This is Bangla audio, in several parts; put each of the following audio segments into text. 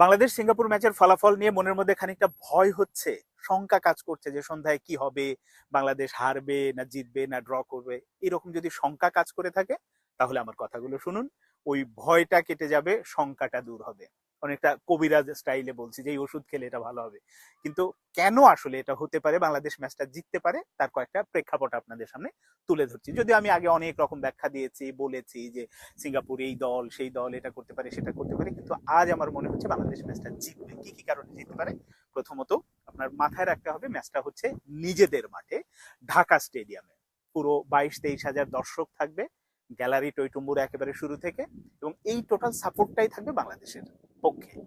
বাংলাদেশ সিঙ্গাপুর ম্যাচের ফলাফল নিয়ে মনের মধ্যে খানিকটা ভয় হচ্ছে, শঙ্কা কাজ করছে যে সন্ধ্যায় কি হবে, বাংলাদেশ হারবে না জিতবে না ড্র করবে, এরকম যদি শঙ্কা কাজ করে থাকে, তাহলে আমার কথাগুলো শুনুন, ওই ভয়টা কেটে যাবে, শঙ্কাটা দূর হবে। অনেকটা কবিরাজ স্টাইলে বলছি যে, এই ওষুধ খেলে এটা ভালো হবে। কিন্তু কেন আসলে এটা হতে পারে, বাংলাদেশ ম্যাচটা জিততে পারে, তার কয়েকটা প্রেক্ষাপট আপনাদের সামনে তুলে ধরছি। যদি আমি আগে অনেক রকম ব্যাখ্যা দিয়েছি, বলেছি যে, সিঙ্গাপুর এই দল, সেই দল এটা করতে পারে, সেটা করতে পারে। কিন্তু আজ আমার মনে হচ্ছে বাংলাদেশ ম্যাচটা জিতবে। কি কি কারণে জিততে পারে? প্রথমত আপনার মাথায় রাখতে হবে, ম্যাচটা হচ্ছে নিজেদের মাঠে, ঢাকা স্টেডিয়ামে। পুরো বাইশ তেইশ হাজার দর্শক থাকবে, গ্যালারি টইটুম্বুর একেবারে শুরু থেকে এবং এই টোটাল সাপোর্টটাই থাকবে বাংলাদেশের। পক্ষে।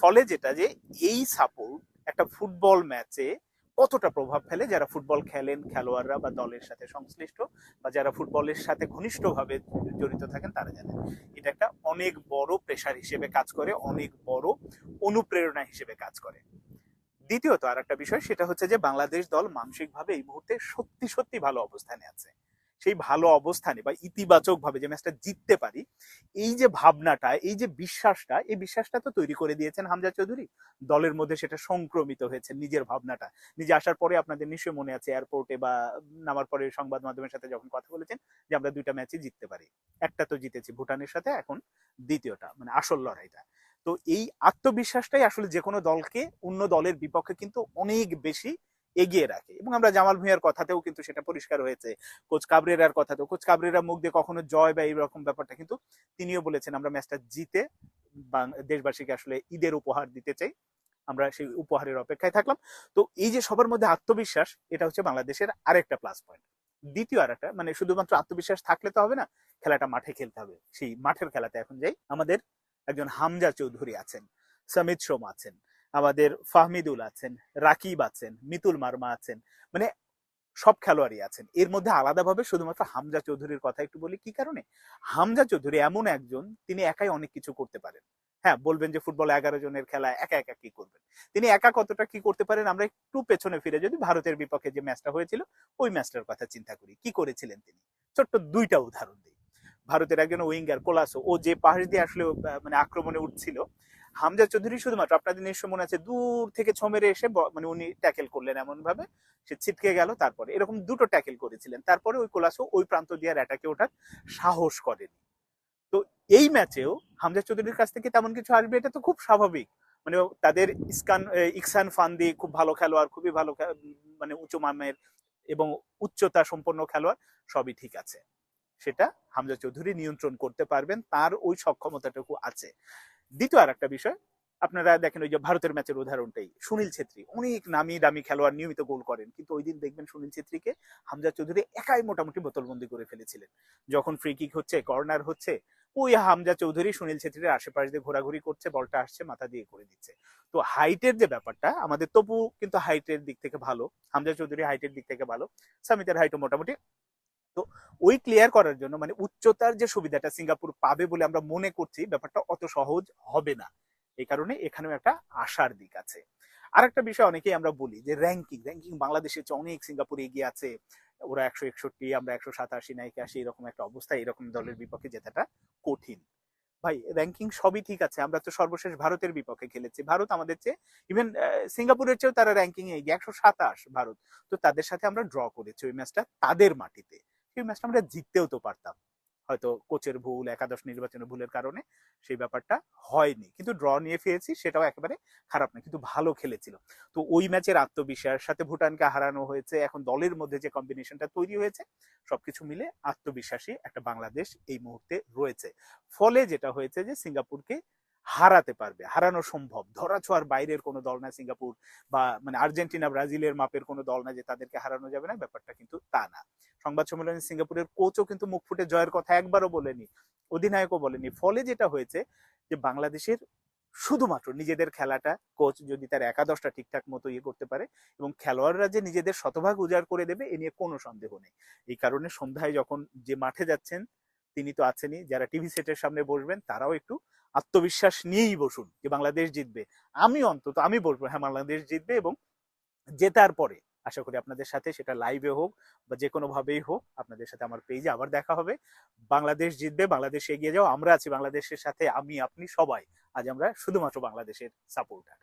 ফলে যেটা যে এই সাপোর্ট একটা ফুটবল ম্যাচে কতটা প্রভাব ফেলে যারা ফুটবল খেলেন খেলোয়াড়রা বা দলের সাথে সংশ্লিষ্ট বা যারা ফুটবলের সাথে ঘনিষ্ঠভাবে জড়িত থাকেন তারা জানেন। এটা একটা অনেক বড় প্রেশার হিসেবে কাজ করে, অনেক বড় অনুপ্রেরণা হিসেবে কাজ করে। দ্বিতীয়ত আর একটা বিষয়, সেটা হচ্ছে যে বাংলাদেশ দল মানসিকভাবে এই মুহূর্তে সত্যি সত্যি ভালো অবস্থানে আছে। সেই ভালো অবস্থানে বা ইতিবাচক ভাবে যে ম্যাচটা জিততে পারি, এই যে ভাবনাটা, এই যে বিশ্বাসটা, এই বিশ্বাসটা তো তৈরি করে দিয়েছেন হামজা চৌধুরী। দলের মধ্যে সেটা সংক্রমিত হয়েছে নিজের ভাবনাটা। নিজে আসার পরে আপনাদের নিশ্চয়ই মনে আছে এয়ারপোর্টে বা নামার পরে সংবাদ মাধ্যমের সাথে যখন কথা বলেছেন যে আমরা দুইটা ম্যাচই জিততে পারি। একটা তো জিতেছি ভুটানের সাথে, এখন দ্বিতীয়টা মানে আসল লড়াইটা। তো এই আত্মবিশ্বাসটাই আসলে যে কোনো দলকে, অন্য দলের বিপক্ষে কিন্তু অনেক বেশি এগিয়ে রাখে। এবং আমরা জামাল ভুঁইয়ার কথাতেও কিন্তু সেটা পরিষ্কার হয়েছে। কোচ কাবরেরার কথাতেও। কোচ কাবরেরা মুখ দিয়ে কখনো জয় বা এইরকম ব্যাপারটা কিন্তু তিনিও বলেছেন, আমরা ম্যাচটা জিতে দেশবাসীকে আসলে ঈদের উপহার দিতে চাই। আমরা সেই উপহারের অপেক্ষায় থাকলাম। তো এই যে সবার মধ্যে আত্মবিশ্বাস, এটা হচ্ছে বাংলাদেশের আরেকটা প্লাস পয়েন্ট দ্বিতীয় আর একটা মানে শুধুমাত্র আত্মবিশ্বাস থাকলে তো হবে না, খেলাটা মাঠে খেলতে হবে। সেই মাঠের খেলাতে এখন যাই। আমাদের একজন হামজা চৌধুরী আছেন, সমিত সোম আছেন। আমাদের ফাহমিদুল আছেন, রাকিব আছেন, মিতুল মার্মা আছেন মানে সব খেলোয়াড়ই আছেন। এর মধ্যে আলাদাভাবে শুধুমাত্র হামজা চৌধুরীর কথা একটু বলি, কি কারণে? হামজা চৌধুরী এমন একজন, তিনি একাই অনেক কিছু করতে পারেন। হ্যাঁ বলবেন যে ফুটবল এগারো জনের খেলা, একা একা কি করবেন? তিনি একা কতটা কি করতে পারেন, আমরা একটু পেছনে ফিরে যদি ভারতের বিপক্ষে যে ম্যাচটা হয়েছিল, ওই ম্যাচটার কথা চিন্তা করি। কি করেছিলেন তিনি? ছোট্ট দুইটা উদাহরণ দিই। ভারতের একজন উইঙ্গার কোলাসো, ও যে পাহাড় দিয়ে আসলে মানে আক্রমণে উঠছিল হামজা চৌধুরী শুধুমাত্র আপনাদের নিশ্চয় মনে আছে, দূর থেকে ছমেরে এসে মানে উনি ট্যাকেল করলেন এমন ভাবে সে ছিটকে গেল, তারপরে এরকম দুটো ট্যাকেল করেছিলেন। তারপরে ওই কোলাসো ওই প্রান্ত দিয়ে অ্যাটাকে ওঠার সাহস করেনি। তো এই ম্যাচেও হামজা চৌধুরীর কাছ থেকে তেমন কিছু আসবে, এটা তো খুব স্বাভাবিক। মানে তাদের ইসকান ইকসান ফান্দি খুব ভালো খেলোয়াড়, খুবই ভালো মানে উঁচু মানের এবং উচ্চতা সম্পন্ন খেলোয়াড়, সবই ঠিক আছে। সেটা হামজা চৌধুরী নিয়ন্ত্রণ করতে পারবেন, তার ওই সক্ষমতাটুকু আছে। দ্বিতীয় আর একটা বিষয়, আপনারা দেখেন ওই যে ভারতের ম্যাচের উদাহরণটাই, সুনীল ছেত্রী। অনেক নামি দামি খেলোয়াড় নিয়মিত গোল করেন, কিন্তু ওই দিন দেখবেন সুনীল ছেত্রীকে হামজা চৌধুরী একাই মোটামুটি বোতলবন্দি করে ফেলেছিলেন। যখন ফ্রি কিক হচ্ছে কর্নার হচ্ছে, ওই হামজা চৌধুরী সুনীল ছেত্রীর আশেপাশ দিয়ে ঘোরাঘুরি করছে, বলটা আসছে, মাথা দিয়ে করে দিচ্ছে। তো হাইটের যে ব্যাপারটা, আমাদের তবু কিন্তু হাইটের দিক থেকে ভালো, হামজা চৌধুরী হাইটের দিক থেকে ভালো, সামিতের হাইটও মোটামুটি তো ওই ক্লিয়ার করার জন্য মানে উচ্চতার যে সুবিধাটা সিঙ্গাপুর পাবে বলে আমরা মনে করছি ব্যাপারটা অত সহজ হবে না। এই কারণে এখানেও একটা আশার দিক আছে। আর একটা বিষয় অনেকেই আমরা বলি যে র্যাঙ্কিং র্যাঙ্কিং বাংলাদেশের চেয়ে অনেক সিঙ্গাপুর এগিয়ে আছে। ওরা একশো একষট্টি আমরা একশো সাতাশি না একাশি এরকম একটা অবস্থা এরকম দলের বিপক্ষে জেতাটা কঠিন। ভাই র্যাঙ্কিং সবই ঠিক আছে আমরা তো সর্বশেষ ভারতের বিপক্ষে খেলেছি। ভারত আমাদের চেয়ে ইভেন সিঙ্গাপুরের চেয়েও তারা র্যাঙ্কিং এগিয়ে একশো সাতাশ ভারত। তো তাদের সাথে আমরা ড্র করেছি ওই ম্যাচটা তাদের মাটিতে। সেই ম্যাচটা আমরা জিততেও তো পারতাম। হয়তো কোচের ভুল, একাদশ নির্বাচনের ভুলের কারণে সেই ব্যাপারটা হয়নি। কিন্তু ড্র নিয়ে ফিরেছি, সেটাও একেবারে খারাপ না, কিন্তু ভালো খেলেছিল। তো ওই ম্যাচের আত্মবিশ্বাস, সাথে ভুটানকে হারানো হয়েছে, এখন দলের মধ্যে যে কম্বিনেশনটা তৈরি হয়েছে, সবকিছু মিলে আত্মবিশ্বাসী একটা বাংলাদেশ এই মুহূর্তে রয়েছে। ফলে যেটা হয়েছে যে সিঙ্গাপুরকে হারাতে পারবে, হারানো সম্ভব। ধরাছোঁয়ার বাইরের কোনো দল না সিঙ্গাপুর বা মানে আর্জেন্টিনা, ব্রাজিলের মাপের কোনো দল না যে তাদেরকে হারানো যাবে না ব্যাপারটা কিন্তু তা না। সংবাদ সম্মেলনে সিঙ্গাপুরের কোচও কিন্তু মুখ ফুটে জয়ের কথা একবারও বলেনি, অধিনায়কও বলেনি। ফলে যেটা হয়েছে যে বাংলাদেশের শুধুমাত্র নিজেদের খেলাটা কোচ যদি তার একাদশটা ঠিকঠাক মতো ইয়ে করতে পারে এবং খেলোয়াড়রা যে নিজেদের শতভাগ উজাড় করে দেবে, এ নিয়ে কোনো সন্দেহ নেই। এই কারণে সন্ধ্যায় যখন যে মাঠে যাচ্ছেন, তিনি তো আছেনই, যারা টিভি সেটের সামনে বসবেন, তারাও একটু আত্মবিশ্বাস নিয়েই বসুন যে বাংলাদেশ জিতবে। আমি অন্তত, আমি বলব হ্যাঁ বাংলাদেশ জিতবে এবং জেতার পরে, আশা করি আপনাদের সাথে সেটা লাইভে হোক বা যে কোনোভাবেই হোক, আপনাদের সাথে আমার পেজে আবার দেখা হবে। বাংলাদেশ জিতবে, বাংলাদেশ এগিয়ে যাও, আমরা আছি বাংলাদেশের সাথে, আমি, আপনি, সবাই, আজ আমরা শুধুমাত্র বাংলাদেশের সাপোর্টার